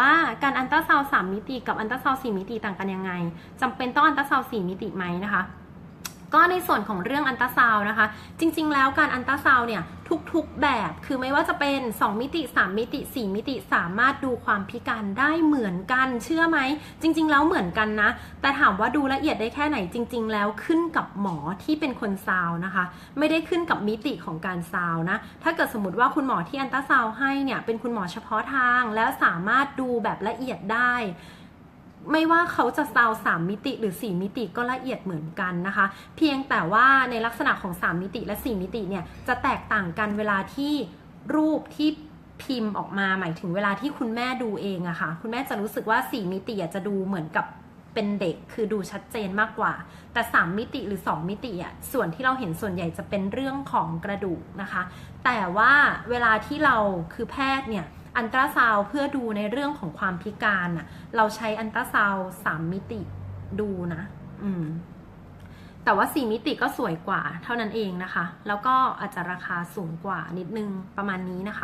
ว่าการอันตราซาวสามมิติกับอันตราซาวสี่มิติต่างกันยังไงจำเป็นต้องอันตราซาวสี่มิติไหมนะคะ ก็ในส่วนของเรื่องอันตราซาวนะคะ จริง ๆ แล้วการอันตราซาวเนี่ยทุกๆแบบคือไม่ว่าจะเป็น 2 มิติ 3 มิติ 4 มิติสามารถดูความพิการได้เหมือนกันเชื่อไหม จริง ๆ แล้วเหมือนกันนะ แต่ถามว่าดูละเอียดได้แค่ไหนจริง ๆ แล้วขึ้นกับหมอที่เป็นคนซาวนะคะ ไม่ได้ขึ้นกับมิติของการซาวนะ ถ้าเกิดสมมติว่าคุณหมอที่อันตราซาวให้เนี่ยเป็นคุณหมอเฉพาะทางแล้วสามารถดูแบบละเอียดได้ ไม่ว่าเขาจะซาวสามมิติหรือ4มิติก็ละเอียดเหมือนกันนะคะ เพียงแต่ว่าในลักษณะของ 3 มิติและ 4 มิติเนี่ยจะแตกต่างกันเวลาที่รูปที่พิมพ์ออกมาหมายถึงเวลาที่คุณแม่ดูเองอะค่ะ คุณแม่จะรู้สึกว่า 4 มิติจะดูเหมือนกับเป็นเด็กคือดูชัดเจนมากกว่า แต่ 3 มิติหรือ 2 มิติอะส่วนที่เราเห็นส่วนใหญ่จะเป็นเรื่องของกระดูกนะคะ แต่ว่าเวลาที่เราคือแพทย์เนี่ย อันตราซาวเพื่อดูในเรื่องของความพิการน่ะเราใช้อันตราซาวสามมิติดูนะ อืม แต่ว่าสี่มิติก็สวยกว่าเท่านั้นเองนะคะ แล้วก็อาจจะราคาสูงกว่านิดนึงประมาณนี้นะคะ